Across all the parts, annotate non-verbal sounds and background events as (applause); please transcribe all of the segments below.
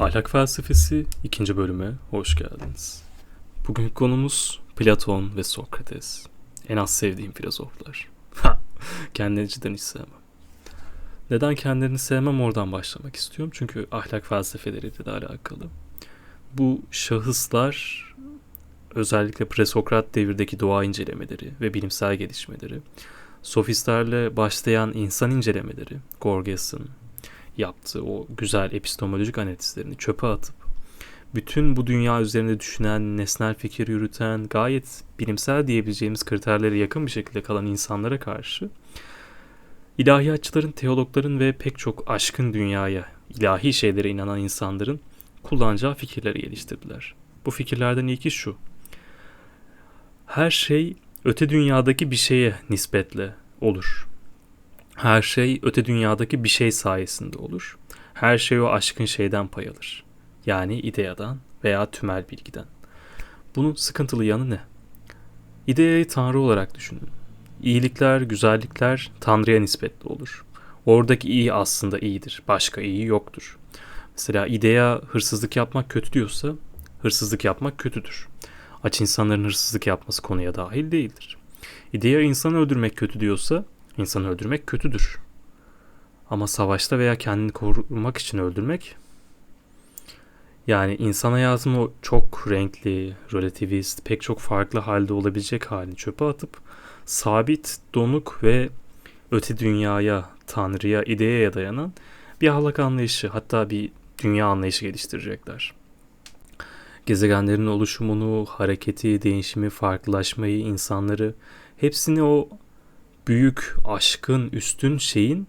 Ahlak Felsefesi ikinci bölüme hoş geldiniz. Bugünkü konumuz Platon ve Sokrates. En az sevdiğim filozoflar. (laughs) Ha, Kendilerini cidden hiç sevmem. Neden kendilerini sevmem oradan başlamak istiyorum. Çünkü ahlak felsefeleriyle de alakalı. Bu şahıslar özellikle presokrat devirdeki doğa incelemeleri ve bilimsel gelişmeleri, sofistlerle başlayan insan incelemeleri, Gorgias'ın, yaptığı o güzel epistemolojik analizlerini çöpe atıp bütün bu dünya üzerinde düşünen, nesnel fikir yürüten, gayet bilimsel diyebileceğimiz kriterlere yakın bir şekilde kalan insanlara karşı ilahiyatçıların, teologların ve pek çok aşkın dünyaya, ilahi şeylere inanan insanların kullanacağı fikirleri geliştirdiler. Bu fikirlerden ilki şu. Her şey öte dünyadaki bir şeye nispetle olur. Her şey öte dünyadaki bir şey sayesinde olur. Her şey o aşkın şeyden pay alır. Yani ideyadan veya tümel bilgiden. Bunun sıkıntılı yanı ne? İdeayı Tanrı olarak düşünün. İyilikler, güzellikler Tanrı'ya nispetli olur. Oradaki iyi aslında iyidir. Başka iyi yoktur. Mesela ideya hırsızlık yapmak kötü diyorsa hırsızlık yapmak kötüdür. Aç insanların hırsızlık yapması konuya dahil değildir. İdeya insanı öldürmek kötü diyorsa İnsanı öldürmek kötüdür. Ama savaşta veya kendini korumak için öldürmek yani insan hayatının o çok renkli, relativist, pek çok farklı halde olabilecek halini çöpe atıp sabit, donuk ve öte dünyaya, tanrıya, ideyaya dayanan bir ahlak anlayışı hatta bir dünya anlayışı geliştirecekler. Gezegenlerin oluşumunu, hareketi, değişimi, farklılaşmayı, insanları hepsini o büyük, aşkın, üstün şeyin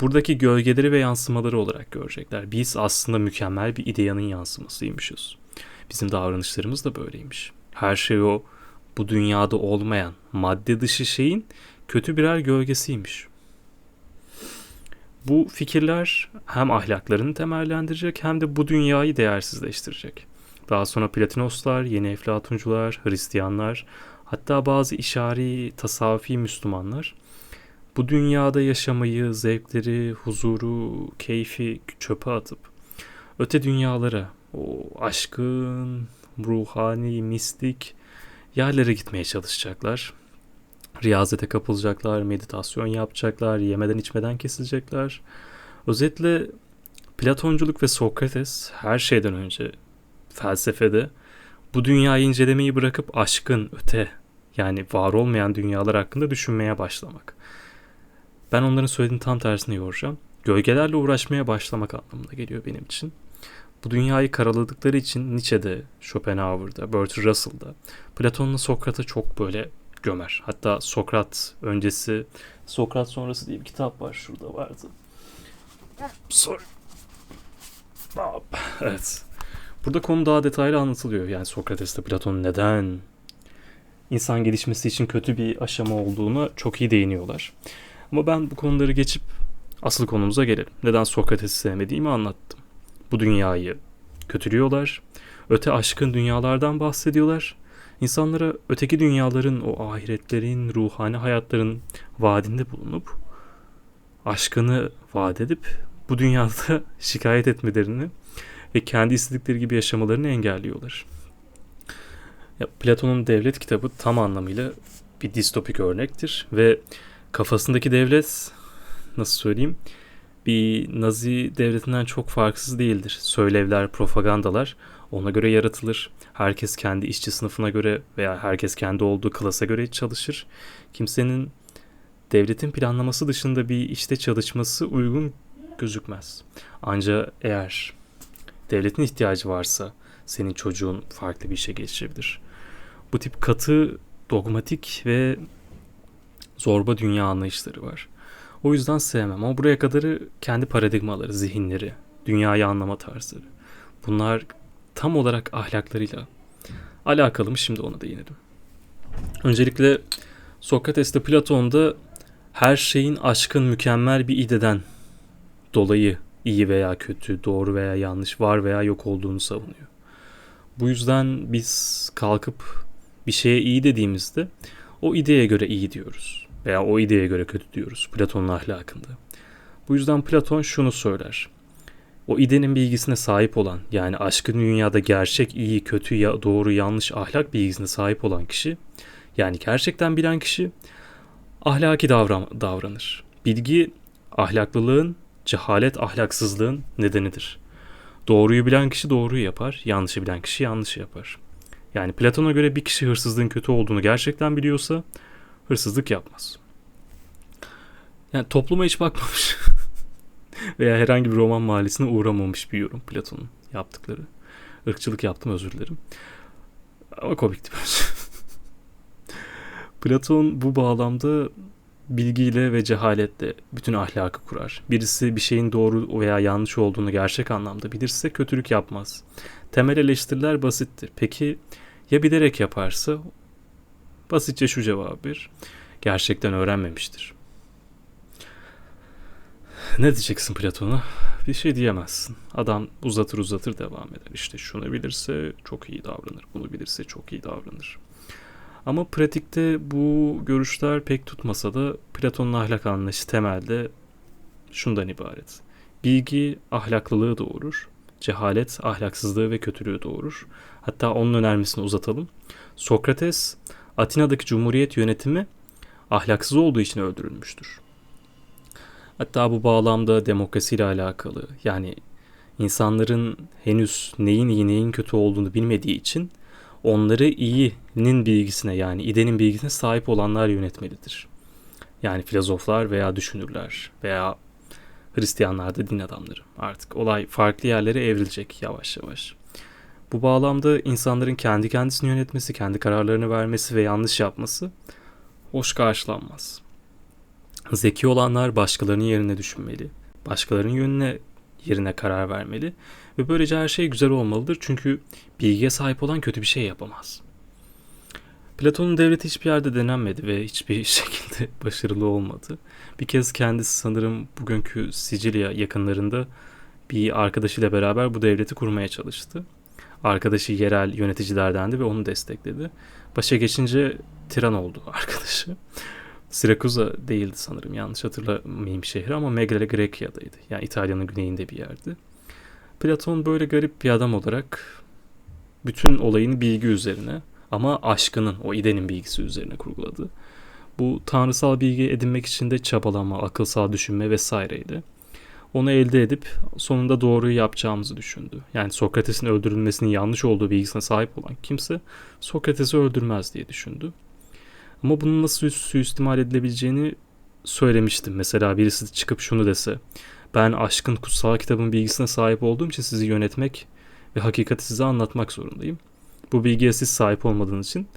buradaki gölgeleri ve yansımaları olarak görecekler. Biz aslında mükemmel bir ideyanın yansımasıymışız. Bizim davranışlarımız da böyleymiş. Her şey o bu dünyada olmayan madde dışı şeyin kötü birer gölgesiymiş. Bu fikirler hem ahlaklarını temellendirecek hem de bu dünyayı değersizleştirecek. Daha sonra Platinoslar, yeni Eflatuncular, Hristiyanlar, Hatta bazı işari, tasavvufi Müslümanlar bu dünyada yaşamayı, zevkleri, huzuru, keyfi çöpe atıp öte dünyalara, o aşkın, ruhani, mistik yerlere gitmeye çalışacaklar. Riyazete kapılacaklar, meditasyon yapacaklar, yemeden içmeden kesilecekler. Özetle Platonculuk ve Sokrates her şeyden önce felsefede bu dünyayı incelemeyi bırakıp aşkın öte yani var olmayan dünyalar hakkında düşünmeye başlamak. Ben onların söylediğinin tam tersini yoracağım. Gölgelerle uğraşmaya başlamak anlamına geliyor benim için. Bu dünyayı karaladıkları için Nietzsche'de, Schopenhauer'da, Bertrand Russell'da, Platon'la Sokrat'a çok böyle gömer. Hatta Sokrat öncesi, Sokrat sonrası diye bir kitap var şurada vardı. Sorry. Evet. Burada konu daha detaylı anlatılıyor. Yani Sokrates'te Platon neden insan gelişmesi için kötü bir aşama olduğunu çok iyi değiniyorlar. Ama ben bu konuları geçip asıl konumuza gelelim. Neden Sokrates'i sevmediğimi anlattım. Bu dünyayı kötülüyorlar. Öte aşkın dünyalardan bahsediyorlar. İnsanlara öteki dünyaların, o ahiretlerin, ruhani hayatların vaadinde bulunup aşkını vaat edip bu dünyada (laughs) şikayet etmelerini ve kendi istedikleri gibi yaşamalarını engelliyorlar. Ya, Platon'un devlet kitabı tam anlamıyla bir distopik örnektir ve kafasındaki devlet nasıl söyleyeyim bir Nazi devletinden çok farksız değildir. Söylevler, propagandalar ona göre yaratılır. Herkes kendi işçi sınıfına göre veya herkes kendi olduğu klasa göre çalışır. Kimsenin devletin planlaması dışında bir işte çalışması uygun gözükmez. Ancak eğer devletin ihtiyacı varsa senin çocuğun farklı bir işe geçirebilir. Bu tip katı, dogmatik ve zorba dünya anlayışları var. O yüzden sevmem ama buraya kadarı kendi paradigmaları, zihinleri, dünyayı anlama tarzları. Bunlar tam olarak ahlaklarıyla alakalı mı şimdi ona değinelim. Öncelikle Sokrates'te Platon'da her şeyin aşkın mükemmel bir ideden dolayı iyi veya kötü, doğru veya yanlış, var veya yok olduğunu savunuyor. Bu yüzden biz kalkıp bir şeye iyi dediğimizde o ideye göre iyi diyoruz veya o ideye göre kötü diyoruz Platon'un ahlakında. Bu yüzden Platon şunu söyler. O idenin bilgisine sahip olan yani aşkın dünyada gerçek, iyi, kötü, ya, doğru, yanlış ahlak bilgisine sahip olan kişi yani gerçekten bilen kişi ahlaki davran davranır. Bilgi ahlaklılığın, cehalet ahlaksızlığın nedenidir. Doğruyu bilen kişi doğruyu yapar, yanlışı bilen kişi yanlışı yapar. Yani Platon'a göre bir kişi hırsızlığın kötü olduğunu gerçekten biliyorsa hırsızlık yapmaz. Yani topluma hiç bakmamış. (laughs) Veya herhangi bir roman mahallesine uğramamış bir yorum Platon'un yaptıkları. Irkçılık yaptım özür dilerim. Ama komikti bence. (laughs) Platon bu bağlamda bilgiyle ve cehaletle bütün ahlakı kurar. Birisi bir şeyin doğru veya yanlış olduğunu gerçek anlamda bilirse kötülük yapmaz. Temel eleştiriler basittir. Peki ya bilerek yaparsa? Basitçe şu cevabı bir. Gerçekten öğrenmemiştir. Ne diyeceksin Platon'a? Bir şey diyemezsin. Adam uzatır uzatır devam eder. İşte şunu bilirse çok iyi davranır. Bunu bilirse çok iyi davranır. Ama pratikte bu görüşler pek tutmasa da Platon'un ahlak anlayışı temelde şundan ibaret. Bilgi ahlaklılığı doğurur. Cehalet ahlaksızlığı ve kötülüğü doğurur. Hatta onun önermesini uzatalım. Sokrates Atina'daki cumhuriyet yönetimi ahlaksız olduğu için öldürülmüştür. Hatta bu bağlamda demokrasiyle alakalı yani insanların henüz neyin iyi neyin kötü olduğunu bilmediği için onları iyinin bilgisine yani idenin bilgisine sahip olanlar yönetmelidir. Yani filozoflar veya düşünürler veya Hristiyanlar da din adamları. Artık olay farklı yerlere evrilecek yavaş yavaş. Bu bağlamda insanların kendi kendisini yönetmesi, kendi kararlarını vermesi ve yanlış yapması hoş karşılanmaz. Zeki olanlar başkalarının yerine düşünmeli. Başkalarının yönüne yerine karar vermeli. Ve böylece her şey güzel olmalıdır. Çünkü bilgiye sahip olan kötü bir şey yapamaz. Platon'un devleti hiçbir yerde denenmedi ve hiçbir (laughs) şekilde başarılı olmadı. Bir kez kendisi sanırım bugünkü Sicilya yakınlarında bir arkadaşıyla beraber bu devleti kurmaya çalıştı. Arkadaşı yerel yöneticilerdendi ve onu destekledi. Başa geçince tiran oldu (laughs) arkadaşı. Sirakuza değildi sanırım yanlış hatırlamayayım şehri ama Megale Grecia'daydı. Yani İtalya'nın güneyinde bir yerdi. Platon böyle garip bir adam olarak bütün olayını bilgi üzerine ama aşkının, o idenin bilgisi üzerine kurguladı. Bu tanrısal bilgi edinmek için de çabalama, akılsal düşünme vesaireydi. Onu elde edip sonunda doğruyu yapacağımızı düşündü. Yani Sokrates'in öldürülmesinin yanlış olduğu bilgisine sahip olan kimse Sokrates'i öldürmez diye düşündü. Ama bunun nasıl suistimal edilebileceğini söylemiştim. Mesela birisi çıkıp şunu dese. Ben aşkın kutsal kitabın bilgisine sahip olduğum için sizi yönetmek ve hakikati size anlatmak zorundayım. Bu bilgiye siz sahip olmadığınız için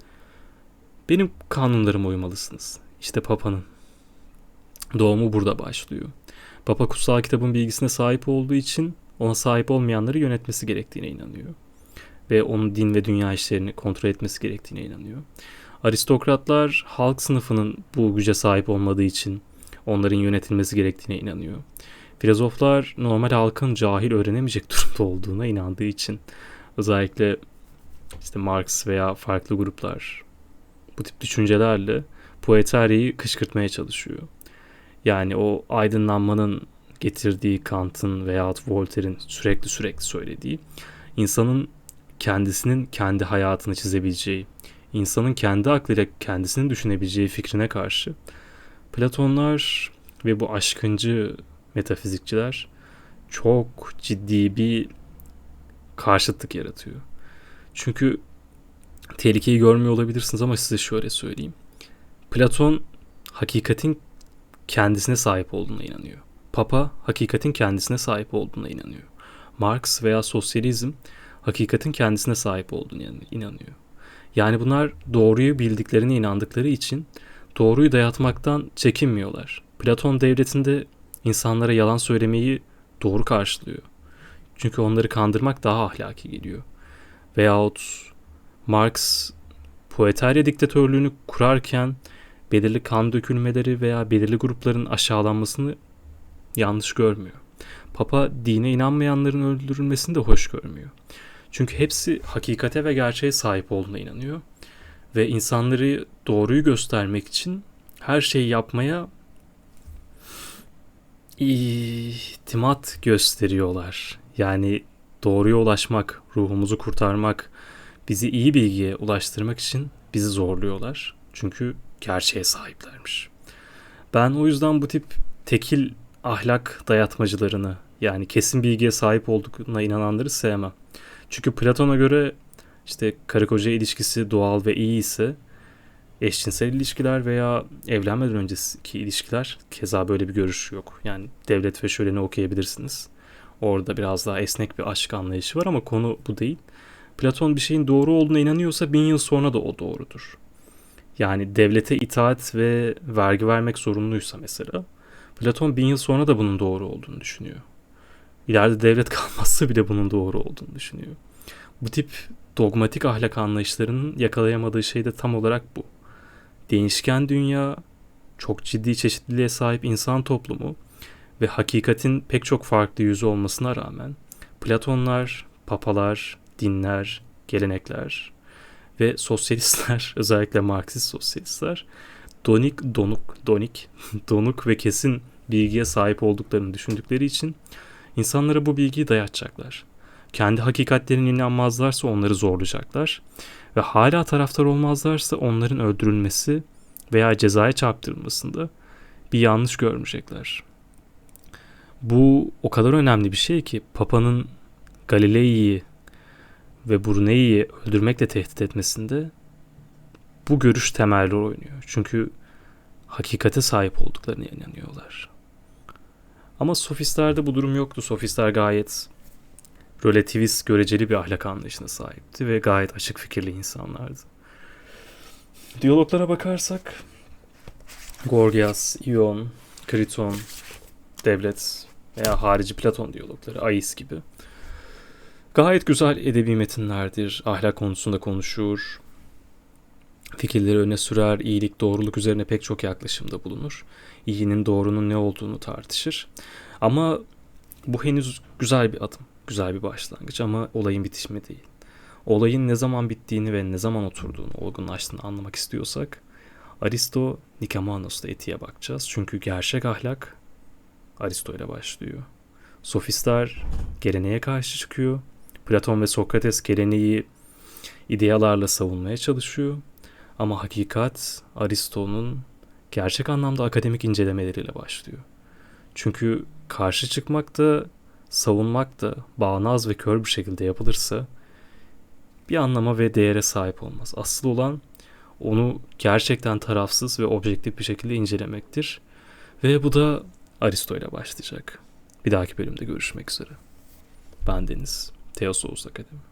benim kanunlarıma uymalısınız. İşte Papa'nın doğumu burada başlıyor. Papa kutsal kitabın bilgisine sahip olduğu için ona sahip olmayanları yönetmesi gerektiğine inanıyor. Ve onun din ve dünya işlerini kontrol etmesi gerektiğine inanıyor. Aristokratlar halk sınıfının bu güce sahip olmadığı için onların yönetilmesi gerektiğine inanıyor. Filozoflar normal halkın cahil öğrenemeyecek durumda olduğuna inandığı için özellikle işte Marx veya farklı gruplar bu tip düşüncelerle Poeteria'yı kışkırtmaya çalışıyor. Yani o aydınlanmanın getirdiği Kant'ın veya Voltaire'in sürekli sürekli söylediği insanın kendisinin kendi hayatını çizebileceği, insanın kendi aklıyla kendisini düşünebileceği fikrine karşı Platonlar ve bu aşkıncı metafizikçiler çok ciddi bir karşıtlık yaratıyor. Çünkü tehlikeyi görmüyor olabilirsiniz ama size şöyle söyleyeyim. Platon hakikatin kendisine sahip olduğuna inanıyor. Papa hakikatin kendisine sahip olduğuna inanıyor. Marx veya sosyalizm hakikatin kendisine sahip olduğuna inanıyor. Yani bunlar doğruyu bildiklerine inandıkları için doğruyu dayatmaktan çekinmiyorlar. Platon devletinde insanlara yalan söylemeyi doğru karşılıyor. Çünkü onları kandırmak daha ahlaki geliyor. Veyahut Marx Poetarya diktatörlüğünü kurarken belirli kan dökülmeleri veya belirli grupların aşağılanmasını yanlış görmüyor. Papa dine inanmayanların öldürülmesini de hoş görmüyor. Çünkü hepsi hakikate ve gerçeğe sahip olduğuna inanıyor. Ve insanları doğruyu göstermek için her şeyi yapmaya ihtimat gösteriyorlar. Yani doğruya ulaşmak, ruhumuzu kurtarmak, bizi iyi bilgiye ulaştırmak için bizi zorluyorlar. Çünkü gerçeğe sahiplermiş. Ben o yüzden bu tip tekil ahlak dayatmacılarını yani kesin bilgiye sahip olduklarına inananları sevmem. Çünkü Platon'a göre işte karı koca ilişkisi doğal ve iyi ise eşcinsel ilişkiler veya evlenmeden önceki ilişkiler keza böyle bir görüş yok. Yani devlet ve şöleni okuyabilirsiniz. Orada biraz daha esnek bir aşk anlayışı var ama konu bu değil. Platon bir şeyin doğru olduğuna inanıyorsa bin yıl sonra da o doğrudur. Yani devlete itaat ve vergi vermek zorunluysa mesela Platon bin yıl sonra da bunun doğru olduğunu düşünüyor. İleride devlet (laughs) kalmazsa bile bunun doğru olduğunu düşünüyor. Bu tip dogmatik ahlak anlayışlarının yakalayamadığı şey de tam olarak bu. Değişken dünya, çok ciddi çeşitliliğe sahip insan toplumu ve hakikatin pek çok farklı yüzü olmasına rağmen Platonlar, papalar, dinler, gelenekler ve sosyalistler (laughs) özellikle Marksist sosyalistler donik donuk donik (laughs) donuk ve kesin bilgiye sahip olduklarını düşündükleri için insanlara bu bilgiyi dayatacaklar. Kendi hakikatlerine inanmazlarsa onları zorlayacaklar ve hala taraftar olmazlarsa onların öldürülmesi veya cezaya çarptırılmasında bir yanlış görmeyecekler. Bu o kadar önemli bir şey ki Papa'nın Galilei'yi ve Brunei'yi öldürmekle tehdit etmesinde bu görüş temel rol oynuyor. Çünkü hakikate sahip olduklarına inanıyorlar. Ama sofistlerde bu durum yoktu. Sofistler gayet relativist, göreceli bir ahlak anlayışına sahipti ve gayet açık fikirli insanlardı. Diyaloglara bakarsak Gorgias, Ion, Kriton, Devlet veya harici Platon diyalogları, Ais gibi. Gayet güzel edebi metinlerdir. Ahlak konusunda konuşur. Fikirleri öne sürer. iyilik, doğruluk üzerine pek çok yaklaşımda bulunur. İyinin, doğrunun ne olduğunu tartışır. Ama bu henüz güzel bir adım. Güzel bir başlangıç ama olayın bitişimi değil. Olayın ne zaman bittiğini ve ne zaman oturduğunu, olgunlaştığını anlamak istiyorsak Aristo, Nikamanos'ta etiğe bakacağız. Çünkü gerçek ahlak Aristo ile başlıyor. Sofistler geleneğe karşı çıkıyor. Platon ve Sokrates geleneği idealarla savunmaya çalışıyor. Ama hakikat Aristo'nun gerçek anlamda akademik incelemeleriyle başlıyor. Çünkü karşı çıkmak da savunmak da bağnaz ve kör bir şekilde yapılırsa bir anlama ve değere sahip olmaz. Asıl olan onu gerçekten tarafsız ve objektif bir şekilde incelemektir. Ve bu da Aristo ile başlayacak. Bir dahaki bölümde görüşmek üzere. Ben Deniz. Teosofuz Akademi.